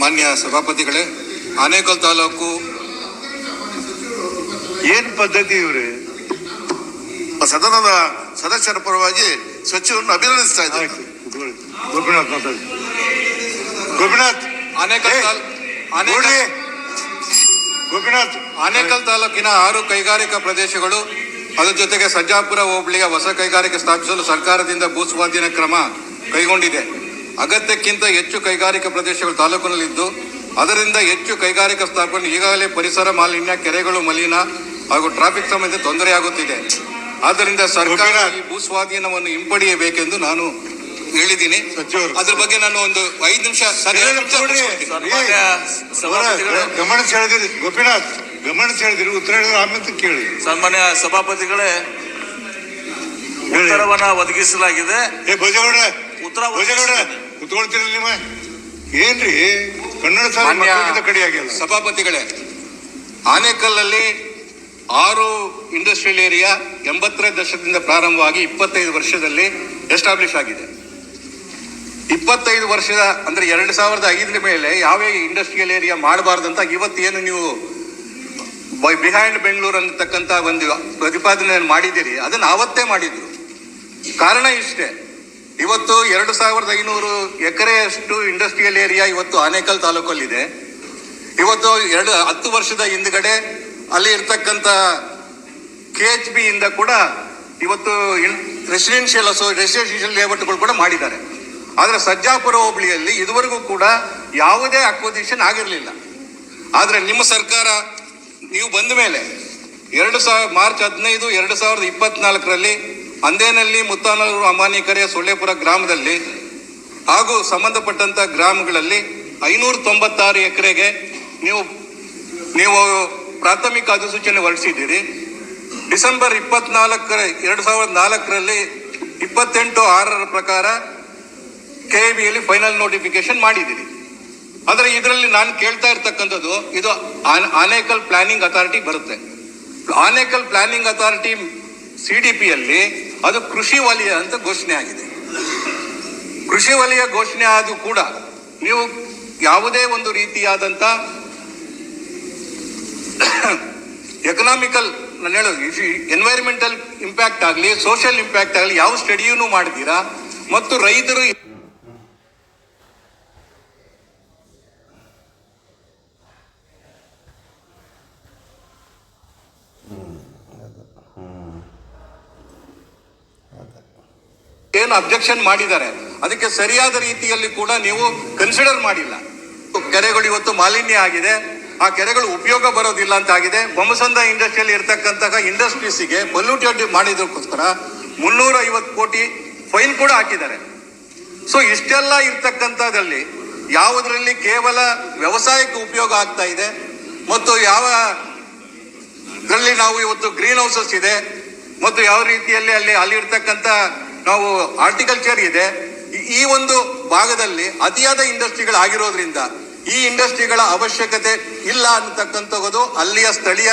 ಮಾನ್ಯ ಸಭಾಪತಿಗಳೇ ಆನೇಕಲ್ ತಾಲೂಕು ಏನ್ ಪದ್ಧತಿ ಇವ್ರಿ? ಸದನದ ಸದಸ್ಯರ ಪರವಾಗಿ ಸಚಿವರನ್ನು ಅಭಿನಂದಿಸ್ತಾ ಇದ್ದಾರೆ ಆಯ್ತು ಕೂತ್ಕೊಳ್ಳಿ. ಗೋಪಿನಾಥ್ ಮಾತಾಡಿ. ಗೋಪಿನಾಥ್! ಆನೇಕಲ್ ಗೋಪಿನಾಥ್! ಆನೇಕಲ್ ತಾಲೂಕಿನ ಆರು ಕೈಗಾರಿಕಾ ಪ್ರದೇಶಗಳು ಅದರ ಜೊತೆಗೆ ಸಜ್ಜಾಪುರ ಹೋಬಳಿಯ ಹೊಸ ಕೈಗಾರಿಕೆ ಸ್ಥಾಪಿಸಲು ಸರ್ಕಾರದಿಂದ ಭೂಸ್ವಾಧೀನ ಕ್ರಮ ಕೈಗೊಂಡಿದೆ. ಅಗತ್ಯಕ್ಕಿಂತ ಹೆಚ್ಚು ಕೈಗಾರಿಕಾ ಪ್ರದೇಶಗಳು ತಾಲೂಕಿನಲ್ಲಿದ್ದು ಅದರಿಂದ ಹೆಚ್ಚು ಕೈಗಾರಿಕಾ ಸ್ಥಾಪನೆ ಈಗಾಗಲೇ ಪರಿಸರ ಮಾಲಿನ್ಯ ಕೆರೆಗಳು ಮಲಿನ ಹಾಗೂ ಟ್ರಾಫಿಕ್ ಸಂಬಂಧ ತೊಂದರೆಯಾಗುತ್ತಿದೆ. ಆದ್ದರಿಂದ ಸರ್ಕಾರ ಭೂ ಈ ಭೂಸ್ವಾಧೀನವನ್ನು ಹಿಂಪಡೆಯಬೇಕೆಂದು ನಾನು ಹೇಳಿದ್ದೀನಿ. ಸಚಿವರು. ಅದ್ರ ಬಗ್ಗೆ ನಾನು ಒಂದು ಐದು ನಿಮಿಷ ಗಮನಿಸಿ ಹೇಳಿದಿರಿ ಗೋಪಿನಾಥ್ ಗಮನಿಸಿ ಹೇಳಿದಿರಿ ಉತ್ತರ ಹೇಳಿದ್ರೆ ಆಮೇಲೆ ಕೇಳಿ. ಸನ್ಮಾನ್ಯ ಸಭಾಪತಿಗಳೇ. ಉತ್ತರವನ್ನ ಒದಗಿಸಲಾಗಿದೆ. ಉತ್ತರ ಭೋಜಗೌಡ ಒದಗಿಸಲಾಗಿದೆ. ಕುತ್ಕೊಳ್ತೀರಿ ನಿಮ್ಮ? ಏನ್ರಿ? ಕನ್ನಡ ಸಾಹಿತ್ಯ ಸಭಾಪತಿಗಳೇ ಆನೇಕಲ್ಲಲ್ಲಿ ಆರು ಇಂಡಸ್ಟ್ರಿಯಲ್ ಏರಿಯಾ ಎಂಬತ್ತರ ದಶಕದಿಂದ ಪ್ರಾರಂಭವಾಗಿ ಇಪ್ಪತ್ತೈದು ವರ್ಷದಲ್ಲಿ ಎಸ್ಟಾಬ್ಲಿಷ್ ಆಗಿದೆ. ಇಪ್ಪತ್ತೈದು ವರ್ಷದ ಅಂದ್ರೆ ಎರಡು ಸಾವಿರದ ಐದರ ಮೇಲೆ ಯಾವ ಇಂಡಸ್ಟ್ರಿಯಲ್ ಏರಿಯಾ ಮಾಡಬಾರ್ದಂತ ಇವತ್ತೇನು ನೀವು ಬಿಹೈಂಡ್ ಬೆಂಗಳೂರು ಅಂತಕ್ಕಂಥ ಒಂದು ಪ್ರತಿಪಾದನೆಯನ್ನು ಮಾಡಿದ್ದೀರಿ. ಅದನ್ನ ಅವತ್ತೇ ಮಾಡಿದ್ರು. ಕಾರಣ ಇಷ್ಟೇ. ಇವತ್ತು ಎರಡು ಸಾವಿರದ ಐನೂರು ಎಕರೆಯಷ್ಟು ಇಂಡಸ್ಟ್ರಿಯಲ್ ಏರಿಯಾ ಇವತ್ತು ಆನೇಕಲ್ ತಾಲೂಕಲ್ಲಿದೆ. ಇವತ್ತು ಎರಡು, ಹತ್ತು ವರ್ಷದ ಹಿಂದ್ಗಡೆ ಅಲ್ಲಿ ಇರ್ತಕ್ಕಂಥ ಕೆ ಎಚ್ ಬಿ ಇಂದ ಕೂಡ ಇವತ್ತು ರೆಸಿಡೆನ್ಷಿಯಲ್ ಅಸೋ ರೆಸಿಡೆನ್ಷಿಯಲ್ ಲೇಔಟ್ಗಳು ಕೂಡ ಮಾಡಿದ್ದಾರೆ. ಆದರೆ ಸಜ್ಜಾಪುರ ಹೋಬಳಿಯಲ್ಲಿ ಇದುವರೆಗೂ ಕೂಡ ಯಾವುದೇ ಅಕ್ವಸಿಷನ್ ಆಗಿರಲಿಲ್ಲ. ಆದರೆ ನಿಮ್ಮ ಸರ್ಕಾರ, ನೀವು ಬಂದ ಮೇಲೆ ಎರಡು ಸಾವಿರ ಮಾರ್ಚ್ ಹದಿನೈದು, ಎರಡು ಸಾವಿರದ ಇಪ್ಪತ್ನಾಲ್ಕರಲ್ಲಿ ಅಂದೇನಲ್ಲಿ ಮುತ್ತಾನೂರು ಅಮಾನಿಕರೆಯ ಸೊಳ್ಳೆಪುರ ಗ್ರಾಮದಲ್ಲಿ ಹಾಗೂ ಸಂಬಂಧಪಟ್ಟಂತ ಗ್ರಾಮಗಳಲ್ಲಿ ಐನೂರ ತೊಂಬತ್ತಾರು ಎಕರೆಗೆ ನೀವು ನೀವು ಪ್ರಾಥಮಿಕ ಅಧಿಸೂಚನೆ ಹೊರಡಿಸಿದ್ದೀರಿ. ಡಿಸೆಂಬರ್ ಇಪ್ಪತ್ನಾಲ್ಕರ, ಎರಡು ಸಾವಿರದ ನಾಲ್ಕರಲ್ಲಿ ಇಪ್ಪತ್ತೆಂಟು ಆರರ ಪ್ರಕಾರ ಕೆ ಬಿಯಲ್ಲಿ ಫೈನಲ್ ನೋಟಿಫಿಕೇಶನ್ ಮಾಡಿದ್ದೀರಿ. ಆದರೆ ಇದರಲ್ಲಿ ನಾನು ಕೇಳ್ತಾ ಇರ್ತಕ್ಕಂಥದ್ದು, ಇದು ಆನ್- ಆನೇಕಲ್ ಪ್ಲಾನಿಂಗ್ ಅಥಾರಿಟಿ ಬರುತ್ತೆ. Anekal planning authority C D ಪಿಯಲ್ಲಿ ಅದು ಕೃಷಿ ವಲಯ ಅಂತ ಘೋಷಣೆ ಆಗಿದೆ. ಕೃಷಿ ವಲಯ ಘೋಷಣೆ ಆದರೂ ಕೂಡ ನೀವು ಯಾವುದೇ ಒಂದು ರೀತಿಯಾದಂಥ ಎಕನಾಮಿಕಲ್ ನಾನು ಹೇಳೋದು ಎನ್ವೈರನ್ಮೆಂಟಲ್ ಇಂಪ್ಯಾಕ್ಟ್ ಆಗಲಿ ಸೋಷಿಯಲ್ ಇಂಪ್ಯಾಕ್ಟ್ ಆಗಲಿ, ಯಾವ ಸ್ಟಡಿಯೂ ಮಾಡಿದ್ದೀರಾ? ಮತ್ತು ರೈತರು ಅಬ್ಜೆಕ್ಷನ್ ಮಾಡಿದ್ದಾರೆ. ಅದಕ್ಕೆ ಸರಿಯಾದ ರೀತಿಯಲ್ಲಿ ಕೂಡ ನೀವು ಕನ್ಸಿಡರ್ ಮಾಡಿಲ್ಲ. ಕೆರೆಗಳು ಇವತ್ತು ಮಾಲಿನ್ಯ ಆಗಿದೆ. ಆ ಕೆರೆಗಳು ಉಪಯೋಗ ಬರೋದಿಲ್ಲ ಅಂತ ಆಗಿದೆ. ಬೊಮ್ಮಸಂದ ಇಂಡಸ್ಟ್ರಿಯಲ್ಲಿ ಇರ್ತಕ್ಕಂತಹ ಇಂಡಸ್ಟ್ರೀಸಿಗೆ ಪೊಲ್ಯೂಟೆಡ್ ಮಾಡಿದಕ್ಕೋಸ್ಕರ ಮುನ್ನೂರ ಐವತ್ತು ಕೋಟಿ ಫೈನ್ ಕೂಡ ಹಾಕಿದ್ದಾರೆ. ಸೊ ಇಷ್ಟೆಲ್ಲ ಇರ್ತಕ್ಕಂಥದ್ರಲ್ಲಿ ಯಾವುದರಲ್ಲಿ ಕೇವಲ ವ್ಯವಸಾಯಕ್ಕೆ ಉಪಯೋಗ ಆಗ್ತಾ ಇದೆ ಮತ್ತು ಯಾವ ಇದರಲ್ಲಿ ನಾವು ಇವತ್ತು ಗ್ರೀನ್ ಹೌಸಸ್ ಇದೆ ಮತ್ತು ಯಾವ ರೀತಿಯಲ್ಲಿ ಅಲ್ಲಿ ಅಲ್ಲಿ ಇರ್ತಕ್ಕಂಥ ನಾವು ಆರ್ಟಿಕಲ್ಚರ್ ಇದೆ. ಈ- ಒಂದು ಭಾಗದಲ್ಲಿ ಅತಿಯಾದ ಇಂಡಸ್ಟ್ರಿಗಳು ಆಗಿರೋದ್ರಿಂದ ಈ ಇಂಡಸ್ಟ್ರಿಗಳ ಅವಶ್ಯಕತೆ ಇಲ್ಲ ಅನ್ನತಕ್ಕಂಥದ್ದು ಅಲ್ಲಿಯ ಸ್ಥಳೀಯ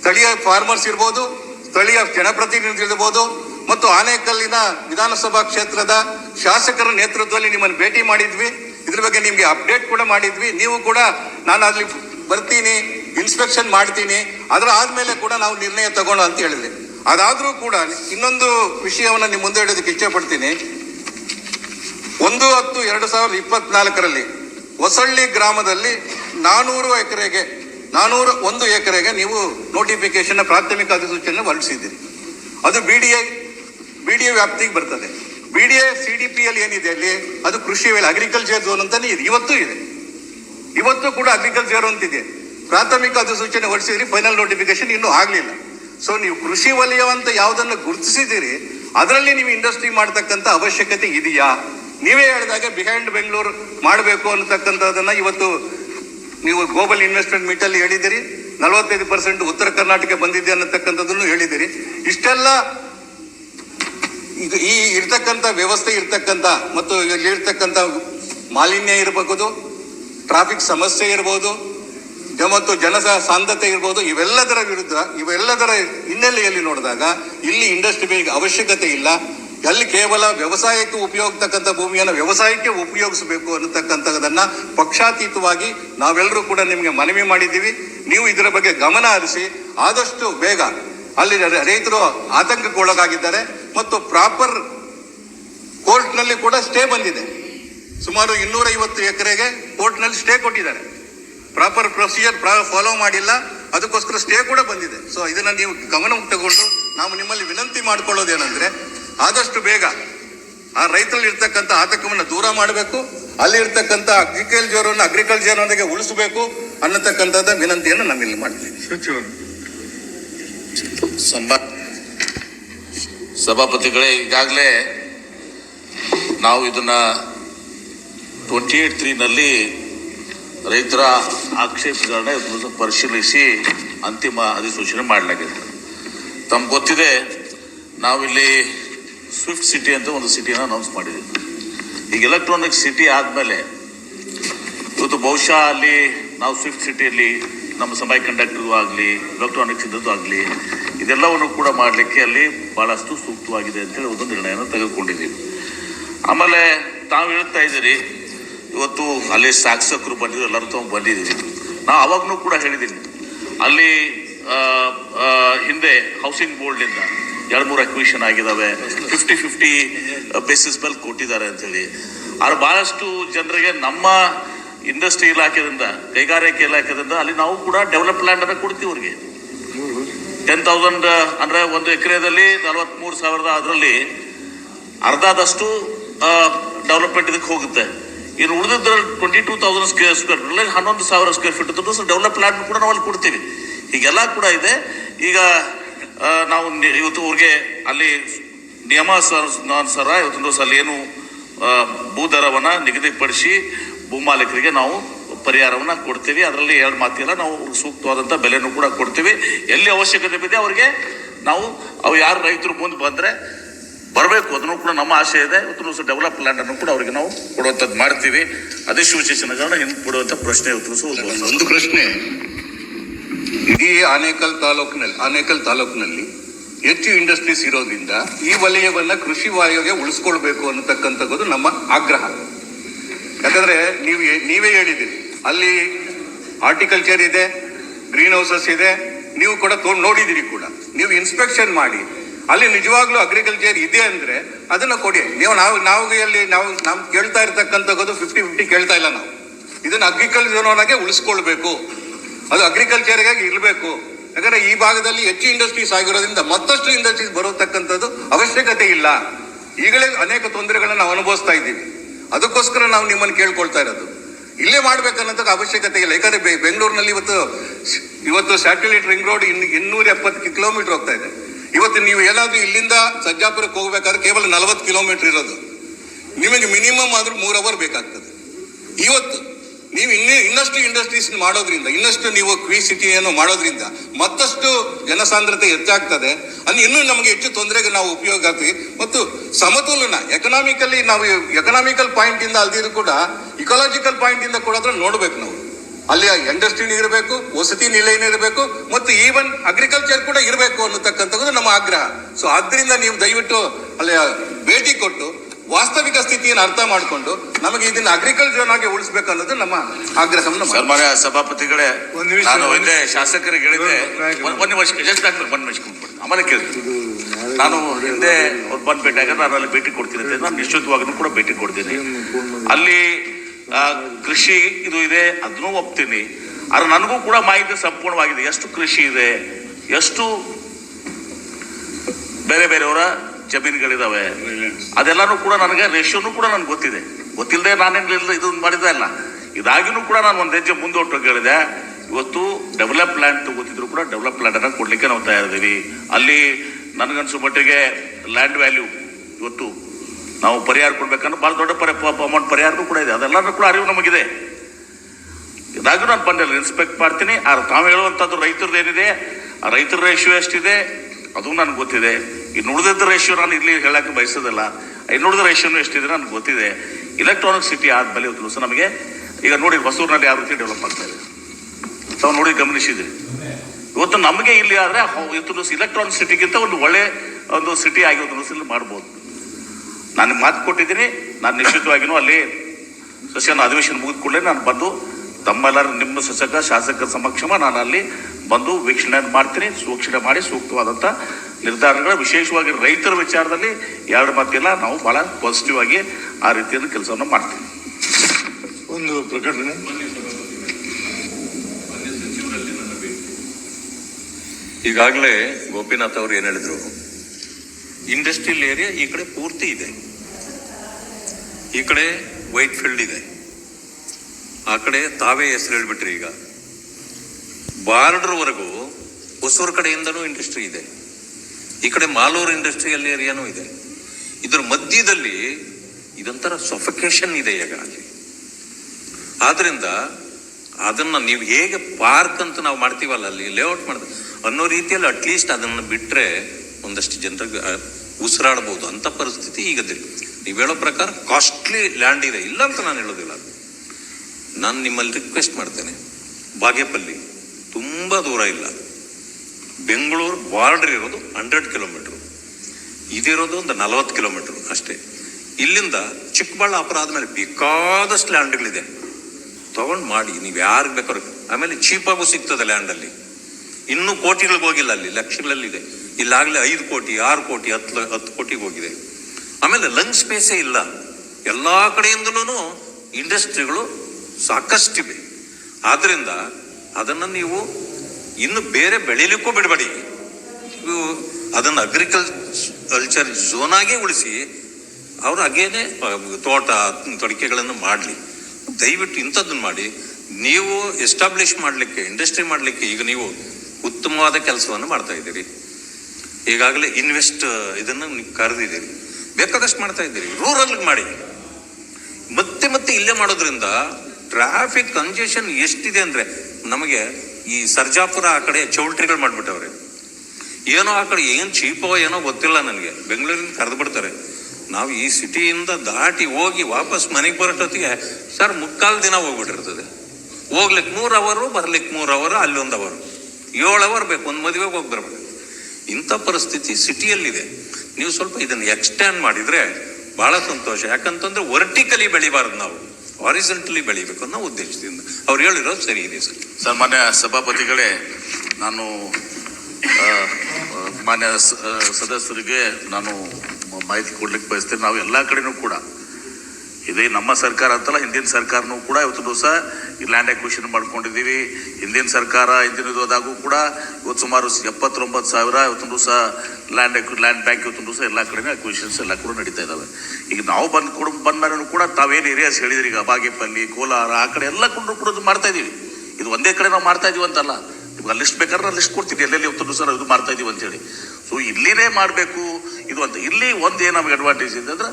ಸ್ಥಳೀಯ ಫಾರ್ಮರ್ಸ್ ಇರ್ಬೋದು, ಸ್ಥಳೀಯ ಜನಪ್ರತಿನಿಧಿ ಇರ್ಬೋದು ಮತ್ತು ಆನೇಕಲ್ಲಿನ ವಿಧಾನಸಭಾ ಕ್ಷೇತ್ರದ ಶಾಸಕರ ನೇತೃತ್ವದಲ್ಲಿ ನಿಮ್ಮನ್ನು ಭೇಟಿ ಮಾಡಿದ್ವಿ. ಇದ್ರ ಬಗ್ಗೆ ನಿಮಗೆ ಅಪ್ಡೇಟ್ ಕೂಡ ಮಾಡಿದ್ವಿ. ನೀವು ಕೂಡ ನಾನು ಅಲ್ಲಿ ಬರ್ತೀನಿ ಇನ್ಸ್ಪೆಕ್ಷನ್ ಮಾಡ್ತೀನಿ. ಅದರ ಆದ್ಮೇಲೆ ಕೂಡ ನಾವು ನಿರ್ಣಯ ತಗೋಣ ಅಂತ ಹೇಳಿದ್ವಿ ಅದಾದ್ರೂ ಕೂಡ ಇನ್ನೊಂದು ವಿಷಯವನ್ನು ನಿಮ್ಮ ಮುಂದೆ ಇಡೋದಕ್ಕೆ ಪಡ್ತೀನಿ ಒಂದು ಹತ್ತು ಎರಡು ಸಾವಿರದ ಇಪ್ಪತ್ನಾಲ್ಕರಲ್ಲಿ ಹೊಸಳ್ಳಿ ಗ್ರಾಮದಲ್ಲಿ ನಾನೂರು ಎಕರೆಗೆ, ನಾನೂರು ಒಂದು ಎಕರೆಗೆ ನೀವು ನೋಟಿಫಿಕೇಶನ್ ಪ್ರಾಥಮಿಕ ಅಧಿಸೂಚನೆ ಹೊರಡಿಸಿದ್ದೀರಿ. ಅದು B D A B D A ವ್ಯಾಪ್ತಿಗೆ ಬರ್ತದೆ. B D A C D P ಅಲ್ಲಿ ಏನಿದೆ ಅಲ್ಲಿ? ಅದು ಕೃಷಿ ವೇಳೆ ಅಗ್ರಿಕಲ್ಚರ್ ಝೋನ್ ಅಂತಾನೆ ಇದೆ. ಇವತ್ತು ಇದೆ. ಇವತ್ತು ಕೂಡ ಅಗ್ರಿಕಲ್ಚರ್ ಅಂತಿದೆ. ಪ್ರಾಥಮಿಕ ಅಧಿಸೂಚನೆ ಹೊರಡಿಸಿದ್ರಿ ಫೈನಲ್ ನೋಟಿಫಿಕೇಶನ್ ಇನ್ನೂ ಆಗಲಿಲ್ಲ. ಸೊ ನೀವು ಕೃಷಿ ವಲಯವಂತ ಯಾವುದನ್ನು ಗುರುತಿಸಿದ್ದೀರಿ, ಅದರಲ್ಲಿ ನೀವು ಇಂಡಸ್ಟ್ರಿ ಮಾಡ್ತಕ್ಕಂಥ ಅವಶ್ಯಕತೆ ಇದೆಯಾ? ನೀವೇ ಹೇಳಿದಾಗ ಬಿಹೈಂಡ್ ಬೆಂಗಳೂರು ಮಾಡಬೇಕು ಅನ್ನತಕ್ಕಂಥದ್ದನ್ನ ಇವತ್ತು ನೀವು ಗ್ಲೋಬಲ್ ಇನ್ವೆಸ್ಟ್ಮೆಂಟ್ ಮೀಟ್ ಅಲ್ಲಿ ಹೇಳಿದಿರಿ ನಲವತ್ತೈದು ಪರ್ಸೆಂಟ್ ಉತ್ತರ ಕರ್ನಾಟಕ ಬಂದಿದೆ ಅನ್ನತಕ್ಕಂಥದ್ದನ್ನು ಹೇಳಿದಿರಿ ಇಷ್ಟೆಲ್ಲ ಇದು ಈ ಇರ್ತಕ್ಕಂಥ ವ್ಯವಸ್ಥೆ ಇರ್ತಕ್ಕಂಥ ಮತ್ತು ಇಲ್ಲಿರ್ತಕ್ಕಂಥ ಮಾಲಿನ್ಯ ಇರಬಹುದು ಟ್ರಾಫಿಕ್ ಸಮಸ್ಯೆ ಇರ್ಬೋದು ಮತ್ತು ಜನ ಸಾಂದ್ರತೆ ಇರ್ಬೋದು. ಇವೆಲ್ಲದರ ವಿರುದ್ಧ, ಇವೆಲ್ಲದರ ಹಿನ್ನೆಲೆಯಲ್ಲಿ ನೋಡಿದಾಗ ಇಲ್ಲಿ ಇಂಡಸ್ಟ್ರಿ ಅವಶ್ಯಕತೆ ಇಲ್ಲ. ಅಲ್ಲಿ ಕೇವಲ ವ್ಯವಸಾಯಕ್ಕೆ ಉಪಯೋಗತಕ್ಕಂಥ ಭೂಮಿಯನ್ನು ವ್ಯವಸಾಯಕ್ಕೆ ಉಪಯೋಗಿಸಬೇಕು ಅನ್ನತಕ್ಕಂಥದ್ದನ್ನ ಪಕ್ಷಾತೀತವಾಗಿ ನಾವೆಲ್ಲರೂ ಕೂಡ ನಿಮಗೆ ಮನವಿ ಮಾಡಿದ್ದೀವಿ. ನೀವು ಇದರ ಬಗ್ಗೆ ಗಮನ ಹರಿಸಿ, ಆದಷ್ಟು ಬೇಗ ಅಲ್ಲಿ ರೈತರು ಆತಂಕಕ್ಕೊಳಗಾಗಿದ್ದಾರೆ ಮತ್ತು ಪ್ರಾಪರ್ ಕೋರ್ಟ್ನಲ್ಲಿ ಕೂಡ ಸ್ಟೇ ಬಂದಿದೆ. ಸುಮಾರು ಇನ್ನೂರೈವತ್ತು ಎಕರೆಗೆ ಕೋರ್ಟ್ನಲ್ಲಿ ಸ್ಟೇ ಕೊಟ್ಟಿದ್ದಾರೆ. ಪ್ರಾಪರ್ ಪ್ರೊಸೀಜರ್ ಫಾಲೋ ಮಾಡಿಲ್ಲ. ಅದಕ್ಕೋಸ್ಕರ ಸ್ಟೇ ಕೂಡ ಬಂದಿದೆ. ಸೊ ಇದನ್ನ ನೀವು ಗಮನಕ್ಕೆ ತಗೊಂಡು ನಾವು ನಿಮ್ಮಲ್ಲಿ ವಿನಂತಿ ಮಾಡ್ಕೊಳ್ಳೋದೇನೆಂದ್ರೆ, ಆದಷ್ಟು ಬೇಗ ಆ ರೈತರಲ್ಲಿ ಇರ್ತಕ್ಕಂಥ ಆತಂಕವನ್ನು ದೂರ ಮಾಡಬೇಕು. ಅಲ್ಲಿ ಇರ್ತಕ್ಕಂಥ ಅಗ್ರಿಕಲ್ಚರನ್ನು ಅಗ್ರಿಕಲ್ಚರ್ನೊಂದಿಗೆ ಉಳಿಸಬೇಕು ಅನ್ನತಕ್ಕಂಥದ್ದು ವಿನಂತಿಯನ್ನು ನಾವಿಲ್ಲಿ ಮಾಡ್ತೀವಿ. ಸಭಾಪತಿಗಳೇ, ಈಗಾಗಲೇ ನಾವು ಇದನ್ನ ಟ್ವೆಂಟಿ ಏಟ್ ತ್ರೀನಲ್ಲಿ ರೈತರ ಆಕ್ಷೇಪಗಳನ್ನ ಪರಿಶೀಲಿಸಿ ಅಂತಿಮ ಅಧಿಸೂಚನೆ ಮಾಡಲಾಗಿದೆ ತಮ್ಗೆ ಗೊತ್ತಿದೆ, ನಾವಿಲ್ಲಿ ಸ್ವಿಫ್ಟ್ ಸಿಟಿ ಅಂತ ಒಂದು ಸಿಟಿನ ಅನೌನ್ಸ್ ಮಾಡಿದ್ದೀವಿ ಈಗ ಎಲೆಕ್ಟ್ರಾನಿಕ್ ಸಿಟಿ ಆದಮೇಲೆ ಇವತ್ತು ಬಹುಶಃ ಅಲ್ಲಿ ನಾವು ಸ್ವಿಫ್ಟ್ ಸಿಟಿಯಲ್ಲಿ ನಮ್ಮ ಸಮಯ ಕಂಡಕ್ಟರ್ದು ಆಗಲಿ ಎಲೆಕ್ಟ್ರಾನಿಕ್ಸ್ ಇದ್ದದ್ದು ಆಗಲಿ, ಇದೆಲ್ಲವನ್ನು ಕೂಡ ಮಾಡಲಿಕ್ಕೆ ಅಲ್ಲಿ ಭಾಳಷ್ಟು ಸೂಕ್ತವಾಗಿದೆ ಅಂತೇಳಿ ಒಂದು ನಿರ್ಣಯನ ತೆಗೆದುಕೊಂಡಿದ್ದೀವಿ. ಆಮೇಲೆ ತಾವು ಹೇಳ್ತಾ ಇದ್ದೀರಿ ಇವತ್ತು ಅಲ್ಲಿ ಶಾಸಕರು ಬಂದಿದ್ರು, ಎಲ್ಲರೂ ತಗೊಂಡು ಬಂದಿದ್ದೀವಿ. ನಾವು ಅವಾಗನೂ ಕೂಡ ಹೇಳಿದ್ದೀನಿ. ಅಲ್ಲಿ ಹಿಂದೆ ಹೌಸಿಂಗ್ ಬೋರ್ಡ್ನಿಂದ ಎರಡು ಮೂರು ಅಕ್ವಿಷನ್ ಆಗಿದ್ದಾವೆ ಫಿಫ್ಟಿ ಫಿಫ್ಟಿ ಬೇಸಿಸ್ ಮೇಲೆ ಕೊಟ್ಟಿದ್ದಾರೆ ಅಂತೇಳಿ. ಆದ್ರೆ ಭಾಳಷ್ಟು ಜನರಿಗೆ ನಮ್ಮ ಇಂಡಸ್ಟ್ರಿ ಇಲಾಖೆದಿಂದ ಕೈಗಾರಿಕೆ ಇಲಾಖೆದಿಂದ ಅಲ್ಲಿ ನಾವು ಕೂಡ ಡೆವಲಪ್ ಲ್ಯಾಂಡ್ ಅನ್ನು ಕೊಡ್ತೀವಿ ಅವ್ರಿಗೆ. ಟೆನ್ ತೌಸಂಡ್ ಅಂದ್ರೆ ಒಂದು ಎಕರೆದಲ್ಲಿ ನಲವತ್ಮೂರು ಸಾವಿರದ ಅದರಲ್ಲಿ ಅರ್ಧದಷ್ಟು ಡೆವಲಪ್ಮೆಂಟ್ ಇದಕ್ಕೆ ಹೋಗುತ್ತೆ. ಇನ್ನು ಉಳಿದಿದ್ದ twenty two thousand square square feet ಹನ್ನೊಂದು ಸಾವಿರ ಸ್ಕ್ವೇರ್ ಫೀಟ್ ಡೆವಲಪ್ ಲ್ಯಾಂಡ್ ಕೂಡ ನಾವು ಅಲ್ಲಿ ಕೊಡ್ತೀವಿ. ಹೀಗೆಲ್ಲ ಕೂಡ ಇದೆ. ಈಗ ನಾವು ಇವತ್ತು ಊರಿಗೆ ಅಲ್ಲಿ ನಿಯಮಾನುಸಾರ ಇವತ್ತಿನ ದಿವಸ ಅಲ್ಲಿ ಏನು ಆ, ಭೂ ದರವನ್ನು ನಿಗದಿಪಡಿಸಿ ಭೂಮಾಲೀಕರಿಗೆ ನಾವು ಪರಿಹಾರವನ್ನು ಕೊಡ್ತೀವಿ. ಅದರಲ್ಲಿ ಎರಡು ಮಾತಿಲ್ಲ. ನಾವು ಸೂಕ್ತವಾದಂಥ ಬೆಲೆನೂ ಕೂಡ ಕೊಡ್ತೀವಿ. ಎಲ್ಲಿ ಅವಶ್ಯಕತೆ ಬಿದೆ ಅವರಿಗೆ ನಾವು ಅವು ಯಾರು ರೈತರು ಮುಂದೆ ಬಂದರೆ ಬರಬೇಕು, ಅದನ್ನು ಕೂಡ ನಮ್ಮ ಆಸೆ ಇದೆ. ಇವತ್ತು ಡೆವಲಪ್ ಲ್ಯಾಂಡ್ ಅನ್ನು ಕೂಡ ಅವರಿಗೆ ನಾವು ಕೊಡುವಂಥದ್ದು ಮಾಡ್ತೀವಿ. ಅದು ಹಿಂದೆ ಕೊಡುವಂಥ ಪ್ರಶ್ನೆ ಉದ್ಭವಿಸ್ತದೆ. ಒಂದು ಪ್ರಶ್ನೆ. ಇಡೀ ಆನೇಕಲ್ ತಾಲೂಕಿನಲ್ಲಿ ಆನೇಕಲ್ ತಾಲೂಕಿನಲ್ಲಿ ಹೆಚ್ಚು ಇಂಡಸ್ಟ್ರೀಸ್ ಇರೋದ್ರಿಂದ ಈ ವಲಯವನ್ನ ಕೃಷಿ ವಾಯುಗೆ ಉಳಿಸ್ಕೊಳ್ಬೇಕು ಅನ್ನತಕ್ಕಂಥದ್ದು ನಮ್ಮ ಆಗ್ರಹ. ಯಾಕಂದ್ರೆ ನೀವು ನೀವೇ ಹೇಳಿದಿರಿ ಅಲ್ಲಿ ಹಾರ್ಟಿಕಲ್ಚರ್ ಇದೆ, ಗ್ರೀನ್ ಹೌಸಸ್ ಇದೆ, ನೀವು ಕೂಡ ನೋಡಿದಿರಿ ಕೂಡ. ನೀವು ಇನ್ಸ್ಪೆಕ್ಷನ್ ಮಾಡಿ ಅಲ್ಲಿ ನಿಜವಾಗ್ಲೂ ಅಗ್ರಿಕಲ್ಚರ್ ಇದೆ ಅಂದ್ರೆ ಅದನ್ನ ಕೊಡಿ. ನೀವು ನಾವು ನಾವು ಅಲ್ಲಿ ನಾವು ನಾವು ಕೇಳ್ತಾ ಇರ್ತಕ್ಕಂಥದ್ದು ಫಿಫ್ಟಿ ಫಿಫ್ಟಿ ಕೇಳ್ತಾ ಇಲ್ಲ ನಾವು. ಇದನ್ನ ಅಗ್ರಿಕಲ್ಚರ್ ಅಗ್ರಿಕಲ್ಚರ್ನಾಗೆ ಉಳಿಸ್ಕೊಳ್ಬೇಕು. ಅದು ಅಗ್ರಿಕಲ್ಚರ್ಗಾಗಿ ಇರಬೇಕು. ಯಾಕಂದ್ರೆ ಈ ಭಾಗದಲ್ಲಿ ಹೆಚ್ಚು ಇಂಡಸ್ಟ್ರೀಸ್ ಆಗಿರೋದ್ರಿಂದ ಮತ್ತಷ್ಟು ಇಂಡಸ್ಟ್ರೀಸ್ ಬರತಕ್ಕಂಥದ್ದು ಅವಶ್ಯಕತೆ ಇಲ್ಲ. ಈಗಲೇ ಅನೇಕ ತೊಂದರೆಗಳನ್ನ ನಾವು ಅನುಭವಿಸ್ತಾ ಇದ್ದೀವಿ. ಅದಕ್ಕೋಸ್ಕರ ನಾವು ನಿಮ್ಮನ್ನು ಕೇಳ್ಕೊಳ್ತಾ ಇರೋದು. ಇಲ್ಲೇ ಮಾಡ್ಬೇಕನ್ನೋದಕ್ಕೆ ಅವಶ್ಯಕತೆ ಇಲ್ಲ. ಯಾಕಂದ್ರೆ ಬೆಂಗಳೂರಿನಲ್ಲಿ ಇವತ್ತು ಇವತ್ತು ಸ್ಯಾಟಲೈಟ್ ರಿಂಗ್ ರೋಡ್ ಇನ್ನು ಇನ್ನೂರ ಎಪ್ಪತ್ತು ಕಿಲೋಮೀಟರ್ ಹೋಗ್ತಾ ಇದೆ. ಇವತ್ತು ನೀವು ಏನಾದ್ರೂ ಇಲ್ಲಿಂದ ಸಜ್ಜಾಪುರಕ್ಕೆ ಹೋಗ್ಬೇಕಾದ್ರೆ ಕೇವಲ ನಲವತ್ತು ಕಿಲೋಮೀಟರ್ ಇರೋದು. ನಿಮಗೆ ಮಿನಿಮಮ್ ಆದ್ರೂ ಮೂರ್ ಅವರ್ ಬೇಕಾಗ್ತದೆ. ಇವತ್ತು ನೀವು ಇನ್ನೂ ಇನ್ನಷ್ಟು ಇಂಡಸ್ಟ್ರೀಸ್ ಮಾಡೋದ್ರಿಂದ, ಇನ್ನಷ್ಟು ನೀವು ಕ್ವಿ ಸಿಟಿಯನ್ನು ಮಾಡೋದ್ರಿಂದ ಮತ್ತಷ್ಟು ಜನಸಾಂದ್ರತೆ ಹೆಚ್ಚಾಗ್ತದೆ. ಅಲ್ಲಿ ಇನ್ನೂ ನಮಗೆ ಹೆಚ್ಚು ತೊಂದರೆಗೆ ನಾವು ಉಪಯೋಗ ಆಗ್ತೀವಿ. ಮತ್ತು ಸಮತೋಲನ ಎಕನಾಮಿಕಲಿ ನಾವು ಎಕನಾಮಿಕಲ್ ಪಾಯಿಂಟ್ ಇಂದ ಅಲ್ದಿದ್ರು ಕೂಡ ಇಕಾಲಜಿಕಲ್ ಪಾಯಿಂಟ್ ಇಂದ ಕೂಡ ನೋಡ್ಬೇಕು ನಾವು. ಅಲ್ಲಿ ಇಂಡಸ್ಟ್ರಿನೂ ಇರಬೇಕು, ವಸತಿ ನಿಲಯನೂ ಇರಬೇಕು ಮತ್ತು ಈವನ್ ಅಗ್ರಿಕಲ್ಚರ್ ಕೂಡ ಇರಬೇಕು ಅನ್ನತಕ್ಕಂಥದ್ದು ನಮ್ಮ ಆಗ್ರಹ. ಸೊ ಆದ್ರಿಂದ ನೀವು ದಯವಿಟ್ಟು ಅಲ್ಲಿ ಭೇಟಿ ಕೊಟ್ಟು ವಾಸ್ತವಿಕ ಸ್ಥಿತಿಯನ್ನು ಅರ್ಥ ಮಾಡಿಕೊಂಡು ನಮಗೆ ಇದನ್ನ ಅಗ್ರಿಕಲ್ಚರ್ ಆಗಿ ಉಳಿಸ್ಬೇಕು ಅನ್ನೋದು ನಮ್ಮ ಆಗ್ರಹ. ಸನ್ಮಾನ್ಯ ಸಭಾಪತಿಗಳೇ ಒಂದು ನಿಮಿಷ, ನಾನು ಒಂದು ಹಿಂದೆ ಶಾಸಕರಿಗೆ ಹೇಳಿದೆ. ಒಂದ್- ವರ್ಷ ಜಸ್ಟ್ ಒಂದು ವರ್ಷ ಆಮೇಲೆ ಕೇಳ್ತೀನಿ. ನಾನು ಹಿಂದೆ ಅವ್ರು ಬಂದು ಭೇಟಿಯಾಗ ನಾನು ಅಲ್ಲಿ ಭೇಟಿ ಕೊಡ್ತೀನಿ ಅಂತ ನಾನು ನಿಶ್ಚಿತವಾಗೂ ಕೂಡ ಭೇಟಿ ಕೊಡ್ತೀನಿ. ಅಲ್ಲಿ ಆ, ಕೃಷಿ ಇದು ಇದೆ ಅದನ್ನೂ ಒಪ್ತೀನಿ. ಆದ್ರೆ ನನಗೂ ಕೂಡ ಮಾಹಿತಿ ಸಂಪೂರ್ಣವಾಗಿದೆ. ಎಷ್ಟು ಕೃಷಿ ಇದೆ ಎಷ್ಟು ಬೇರೆ ಬೇರೆಯವರ ಜಮೀನುಗಳಿದಾವೆ. ಅದೆಲ್ಲಾನು ಕೂಡ ನನಗೆ ರೇಷಿಯೋನು ಕೂಡ ನನಗೆ ಗೊತ್ತಿದೆ. ಗೊತ್ತಿಲ್ಲದೆ ನಾನೇನು ಇದು ಮಾಡಿದ್ದೆ ಅಲ್ಲ. ಇದಾಗಿನೂ ಕೂಡ ನಾನು ಒಂದು ಹೆಜ್ಜೆ ಮುಂದೊಟ್ಟು ಹೇಳಿದೆ. ಇವತ್ತು ಡೆವಲಪ್ ಲ್ಯಾಂಡ್ ಗೊತ್ತಿದ್ರು ಕೂಡ ಡೆವಲಪ್ ಲ್ಯಾಂಡ್ ಅನ್ನ ಕೊಡ್ಲಿಕ್ಕೆ ನಾವು ತಯಾರಿದ್ದೀವಿ. ಅಲ್ಲಿ ನನಗನ್ಸೋ ಮಟ್ಟಿಗೆ ಲ್ಯಾಂಡ್ ವ್ಯಾಲ್ಯೂ ಇವತ್ತು ನಾವು ಪರಿಹಾರ ಕೊಡಬೇಕಂದ್ರೆ ಭಾಳ ದೊಡ್ಡ ಪರಿ ಅಮೌಂಟ್ ಪರಿಹಾರನೂ ಕೂಡ ಇದೆ. ಅದೆಲ್ಲರೂ ಕೂಡ ಅರಿವು ನಮಗಿದೆ. ಇದಾಗೂ ನಾನು ಬಂದಿಲ್ಲ ರೆಸ್ಪೆಕ್ಟ್ ಮಾಡ್ತೀನಿ. ಆದ್ರೆ ತಾವು ಹೇಳುವಂಥದ್ದು ರೈತರದ್ದು ಏನಿದೆ ಆ ರೈತರ ರೇಷಿಯೋ ಎಷ್ಟಿದೆ? ಅದು ನನಗೆ ಗೊತ್ತಿದೆ. ಇನ್ನು ಉಳಿದಿದ್ದ ರೇಷಿಯೋ ನಾನು ಇಲ್ಲಿ ಹೇಳಕ್ಕೆ ಬಯಸೋದಿಲ್ಲ. ಇನ್ನು ಉಳಿದ ರೇಷಿಯೋನು ಎಷ್ಟಿದೆ ನನಗೆ ಗೊತ್ತಿದೆ. ಇಲೆಕ್ಟ್ರಾನಿಕ್ ಸಿಟಿ ಆದಮೇಲೆ ಇವತ್ತು ದಿವಸ ನಮಗೆ ಈಗ ನೋಡಿ ಹೊಸೂರಿನಲ್ಲಿ ಯಾವ ರೀತಿ ಡೆವಲಪ್ ಆಗ್ತಾ ಇದೆ. ತಾವು ನೋಡಿ ಗಮನಿಸಿದ್ರಿ. ಇವತ್ತು ನಮಗೆ ಇಲ್ಲಿ ಆದರೆ ಇವತ್ತು ದಿವಸ ಇಲೆಕ್ಟ್ರಾನಿಕ್ ಸಿಟಿಗಿಂತ ಒಂದು ಒಳ್ಳೆ ಒಂದು ಸಿಟಿ ಆಗಿ ಒಂದು ದಿವಸ ಮಾಡ್ಬೋದು. ನಾನು ಮಾತು ಕೊಟ್ಟಿದ್ದೀನಿ. ನಾನು ನಿಶ್ಚಿತವಾಗಿಯೂ ಅಲ್ಲಿ ಸಸ್ಯನ ಅಧಿವೇಶನ ಮುಗಿದ ಕೂಡಲೇ ನಾನು ಬಂದು ತಮ್ಮೆಲ್ಲರ ನಿಮ್ಮ ಸಸಕ, ಶಾಸಕರ ಸಮಕ್ಷಮ ನಾನು ಅಲ್ಲಿ ಬಂದು ವೀಕ್ಷಣೆ ಮಾಡ್ತೀನಿ ಸೂಕ್ಷಣೆ ಮಾಡಿ ಸೂಕ್ತವಾದಂಥ ನಿರ್ಧಾರಗಳ ವಿಶೇಷವಾಗಿ ರೈತರ ವಿಚಾರದಲ್ಲಿ ಎರಡು ಮಾತಿಲ್ಲ ನಾವು ಬಹಳ ಪಾಸಿಟಿವ್ ಆಗಿ ಆ ರೀತಿಯಲ್ಲಿ ಕೆಲಸವನ್ನು ಮಾಡ್ತೀವಿ. ಒಂದು ಪ್ರಕಟಣೆ. ಈಗಾಗಲೇ ಗೋಪಿನಾಥ್ ಅವರು ಏನು ಹೇಳಿದ್ರು? ಇಂಡಸ್ಟ್ರಿಯಲ್ ಏರಿಯಾ ಈ ಕಡೆ ಪೂರ್ತಿ ಇದೆ. ಈ ಕಡೆ ವೈಟ್ ಫೀಲ್ಡ್ ಇದೆ. ಆ ಕಡೆ ತಾವೇ ಹೆಸರು ಹೇಳ್ಬಿಟ್ರಿ ಈಗ. ಬಾರ್ಡರ್ವರೆಗೂ ಹೊಸೂರು ಕಡೆಯಿಂದನೂ ಇಂಡಸ್ಟ್ರಿ ಇದೆ. ಈ ಕಡೆ ಮಾಲೂರು ಇಂಡಸ್ಟ್ರಿಯಲ್ ಏರಿಯಾನೂ ಇದೆ. ಇದರ ಮಧ್ಯದಲ್ಲಿ ಇದೊಂಥರ ಸೊಫಿಕೇಶನ್ ಇದೆ ಈಗ ಅಲ್ಲಿ ಆದ್ರಿಂದ ಅದನ್ನ ನೀವು ಹೇಗೆ ಪಾರ್ಕ್ ಅಂತ ನಾವು ಮಾಡ್ತೀವಲ್ಲ, ಅಲ್ಲಿ ಲೇಔಟ್ ಮಾಡಿದ್ರೆ ಅನ್ನೋ ರೀತಿಯಲ್ಲಿ ಅಟ್ಲೀಸ್ಟ್ ಅದನ್ನು ಬಿಟ್ಟರೆ ಒಂದಷ್ಟು ಜನರಿಗೆ ಉಸಿರಾಡಬಹುದು ಅಂತ ಪರಿಸ್ಥಿತಿ ಈಗದಿಲ್ಲ ನೀವು ಹೇಳೋ ಪ್ರಕಾರ ಕಾಸ್ಟ್ಲಿ ಲ್ಯಾಂಡ್ ಇದೆ. ಇಲ್ಲ ಅಂತ ನಾನು ಹೇಳೋದಿಲ್ಲ. ನಾನು ನಿಮ್ಮಲ್ಲಿ ರಿಕ್ವೆಸ್ಟ್ ಮಾಡ್ತೇನೆ. ಬಾಗೇಪಲ್ಲಿ ತುಂಬ ದೂರ ಇಲ್ಲ. ಬೆಂಗಳೂರು ಬಾರ್ಡರ್ ಇರೋದು ಹಂಡ್ರೆಡ್ ಕಿಲೋಮೀಟ್ರು. ಇದಿರೋದು ಒಂದು ನಲವತ್ತು ಕಿಲೋಮೀಟ್ರು ಅಷ್ಟೇ. ಇಲ್ಲಿಂದ ಚಿಕ್ಕಬಳ್ಳಾಪುರ ಆದಮೇಲೆ ಬೇಕಾದಷ್ಟು ಲ್ಯಾಂಡ್ಗಳಿದೆ. ತಗೊಂಡು ಮಾಡಿ, ನೀವು ಯಾರಿಗೆ ಬೇಕಾದ್ರು ಆಮೇಲೆ ಚೀಪಾಗೂ ಸಿಗ್ತದೆ ಲ್ಯಾಂಡಲ್ಲಿ. ಇನ್ನೂ ಕೋಟಿಗಳಿಗೆ ಹೋಗಿಲ್ಲ ಅಲ್ಲಿ, ಲಕ್ಷಗಳಲ್ಲಿದೆ. ಇಲ್ಲಾಗಲೇ ಐದು ಕೋಟಿ, ಆರು ಕೋಟಿ, ಹತ್ತು ಹತ್ತು ಕೋಟಿಗೆ ಹೋಗಿದೆ. ಆಮೇಲೆ ಲಂಗ್ ಸ್ಪೇಸೇ ಇಲ್ಲ. ಎಲ್ಲ ಕಡೆಯಿಂದಲೂ ಇಂಡಸ್ಟ್ರಿಗಳು ಸಾಕಷ್ಟಿವೆ. ಆದ್ದರಿಂದ ಅದನ್ನು ನೀವು ಇನ್ನು ಬೇರೆ ಬೆಳೀಲಿಕ್ಕೂ ಬಿಡಬೇಡಿ. ಅದನ್ನು ಅಗ್ರಿಕಲ್ಚರ್ ಆಗಿ ಉಳಿಸಿ ಅವರು ಹಾಗೇನೆ ತೋಟ, ತೊಡಕೆಗಳನ್ನು ಮಾಡಲಿ. ದಯವಿಟ್ಟು ಇಂಥದ್ದನ್ನು ಮಾಡಿ. ನೀವು ಎಸ್ಟಾಬ್ಲಿಷ್ ಮಾಡಲಿಕ್ಕೆ ಇಂಡಸ್ಟ್ರಿ ಮಾಡಲಿಕ್ಕೆ ಈಗ ನೀವು ಉತ್ತಮವಾದ ಕೆಲಸವನ್ನು ಮಾಡ್ತಾ ಇದ್ದೀರಿ. ಈಗಾಗಲೇ ಇನ್ವೆಸ್ಟ್ ಇದನ್ನು ಕರೆದಿದ್ದೀರಿ. ಬೇಕಾದಷ್ಟು ಮಾಡ್ತಾ ಇದ್ದೀರಿ. ರೂರಲ್ ಮಾಡಿ. ಮತ್ತೆ ಮತ್ತೆ ಇಲ್ಲೇ ಮಾಡೋದ್ರಿಂದ ಟ್ರಾಫಿಕ್ ಕಂಜೆಷನ್ ಎಷ್ಟಿದೆ ಅಂದ್ರೆ ನಮಗೆ ಈ ಸರ್ಜಾಪುರ ಆ ಕಡೆ ಚೌಲ್ಟ್ರಿಗಳು ಮಾಡ್ಬಿಟ್ಟವ್ರೆ. ಏನೋ ಆ ಕಡೆ ಏನು ಚೀಪೋ ಏನೋ ಗೊತ್ತಿಲ್ಲ ನನಗೆ. ಬೆಂಗಳೂರಿಂದ ಕರೆದು ಬಿಡ್ತಾರೆ. ನಾವು ಈ ಸಿಟಿಯಿಂದ ದಾಟಿ ಹೋಗಿ ವಾಪಸ್ ಮನೆಗೆ ಬರೋಷ್ಟೊತ್ತಿಗೆ, ಸರ್ ಮುಕ್ಕಾಲು ದಿನ ಹೋಗ್ಬಿಟ್ಟಿರ್ತದೆ. ಹೋಗ್ಲಿಕ್ಕೆ ಮೂರು ಅವರು, ಬರ್ಲಿಕ್ಕೆ ಮೂರು ಅವರು, ಅಲ್ಲೊಂದು ಅವರು. ಏಳು ಅವರ್ ಬೇಕು, ಒಂದು ಮದುವೆಗೆ ಹೋಗಿ ಬರ್ಬೇಕು ಇಂಥ ಪರಿಸ್ಥಿತಿ ಸಿಟಿಯಲ್ಲಿದೆ. ನೀವು ಸ್ವಲ್ಪ ಇದನ್ನು ಎಕ್ಸ್ಟ್ಯಾಂಡ್ ಮಾಡಿದ್ರೆ ಬಹಳ ಸಂತೋಷ. ಯಾಕಂತಂದ್ರೆ ವರ್ಟಿಕಲಿ ಬೆಳಿಬಾರ್ದು ನಾವು. ಹಾರಿಸೆಂಟಲಿ ಬೆಳಿಬೇಕು ಅನ್ನೋ ಉದ್ದೇಶದಿಂದ. ಅವ್ರು ಹೇಳಿರೋದು ಸರಿ ಇದೆ ಸರ್. ಸನ್ಮಾನ್ಯ ಸಭಾಪತಿಗಳೇ, ನಾನು ಮಾನ್ಯ ಸದಸ್ಯರಿಗೆ ನಾನು ಮಾಹಿತಿ ಕೊಡ್ಲಿಕ್ಕೆ ಬಯಸ್ತೇನೆ. ನಾವು ಎಲ್ಲ ಕಡೆನೂ ಕೂಡ, ಇದೇ ನಮ್ಮ ಸರ್ಕಾರ ಅಂತಲ್ಲ, ಹಿಂದಿನ ಸರ್ಕಾರನೂ ಕೂಡ ಇವತ್ತು ದಿವಸ ಈ ಲ್ಯಾಂಡ್ ಅಕ್ವಿಷನ್ ಮಾಡ್ಕೊಂಡಿದ್ದೀವಿ. ಹಿಂದಿನ ಸರ್ಕಾರ ಹಿಂದಿನ ಇದಾಗೂ ಕೂಡ ಇವತ್ತು ಸುಮಾರು ಎಪ್ಪತ್ತೊಂಬತ್ತು ಸಾವಿರ ಇವತ್ತು ದಿವಸ ಲ್ಯಾಂಡ್ ಲ್ಯಾಂಡ್ ಬ್ಯಾಂಕ್ ಇವತ್ತು ದಿವಸ ಎಲ್ಲ ಕಡೆನೂ ಅಕ್ವಿಷನ್ಸ್ ಎಲ್ಲ ಕೂಡ ನಡೀತಾ ಇದ್ದಾವೆ ಈಗ ನಾವು ಬಂದು ಕೂಡ, ಬಂದ ಕೂಡ ತಾವೇನು ಏರಿಯಾಸ್ ಹೇಳಿದ್ರಿ ಈಗ ಬಾಗೇಪಲ್ಲಿ, ಕೋಲಾರ, ಆ ಕಡೆ ಎಲ್ಲ ಕೊಂಡು ಕೂಡ ಮಾಡ್ತಾ ಇದೀವಿ ಇದು ಒಂದೇ ಕಡೆ ನಾವು ಮಾಡ್ತಾ ಇದೀವಿ ಅಂತಲ್ಲ. ನಿಮ್ಗೆ ಲಿಸ್ಟ್ ಬೇಕಾದ್ರೆ ನಾನು ಲಿಸ್ಟ್ ಕೊಡ್ತೀನಿ. ಎಲ್ಲೆಲ್ಲಿ ಇವತ್ತು ಸರ್ ಇದು ಮಾಡ್ತಾ ಇದೀವಿ ಅಂತೇಳಿ. ಸೊ ಇಲ್ಲಿನೇ ಮಾಡಬೇಕು. ಇದು ಅಂತ. ಇಲ್ಲಿ ಒಂದು ಏನು ನಮಗೆ ಅಡ್ವಾಂಟೇಜ್ ಇದೆ ಅಂದ್ರೆ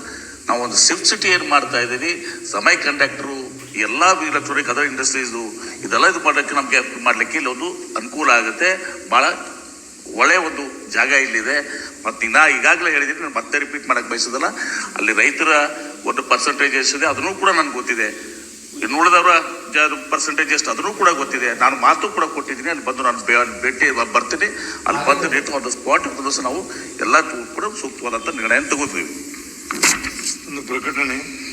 ನಾವು ಒಂದು ಸಿಫ್ಟ್ ಸಿಟಿ ಏನು ಮಾಡ್ತಾ ಇದ್ದೀವಿ? ಸಮಯ ಕಂಡಕ್ಟ್ರು ಎಲ್ಲ ಎಲೆಕ್ಟ್ರಾನಿಕ್ ಅದರ್ ಇಂಡಸ್ಟ್ರೀಸು ಇದೆಲ್ಲ ಇದು ಮಾಡೋಕ್ಕೆ ನಮಗೆ ಮಾಡಲಿಕ್ಕೆ ಇಲ್ಲಿ ಒಂದು ಅನುಕೂಲ ಆಗುತ್ತೆ. ಭಾಳ ಒಳ್ಳೆಯ ಒಂದು ಜಾಗ ಇಲ್ಲಿದೆ. ಮತ್ತು ಇನ್ನ ಈಗಾಗಲೇ ಹೇಳಿದ್ದೀನಿ, ನಾನು ಮತ್ತೆ ರಿಪೀಟ್ ಮಾಡೋಕ್ಕೆ ಬಯಸೋದಲ್ಲ. ಅಲ್ಲಿ ರೈತರ ಒಂದು ಪರ್ಸೆಂಟೇಜ್ ಎಷ್ಟಿದೆ, ಅದನ್ನು ಕೂಡ ನನಗೆ ಗೊತ್ತಿದೆ. ಇನ್ನು ಪರ್ಸೆಂಟೇಜ್ ಎಷ್ಟು? ಅದನ್ನು ಕೂಡ ಗೊತ್ತಿದೆ. ನಾನು ಮಾತು ಕೂಡ ಕೊಟ್ಟಿದ್ದೀನಿ. ಅಲ್ಲಿ ಬಂದು ನಾನು ಭೇಟಿ ಬರ್ತೀನಿ. ಅಲ್ಲಿ ಬಂದು ನಿಂತು ಒಂದು ಸ್ಪಾಟ್ ದಿವಸ ನಾವು ಎಲ್ಲ ಕೂಡ ಸೂಕ್ತವಾದಂಥ ನಿರ್ಣಯ ತಗೋತೀವಿ ಒಂದು ಪ್ರಕಟಣೆ.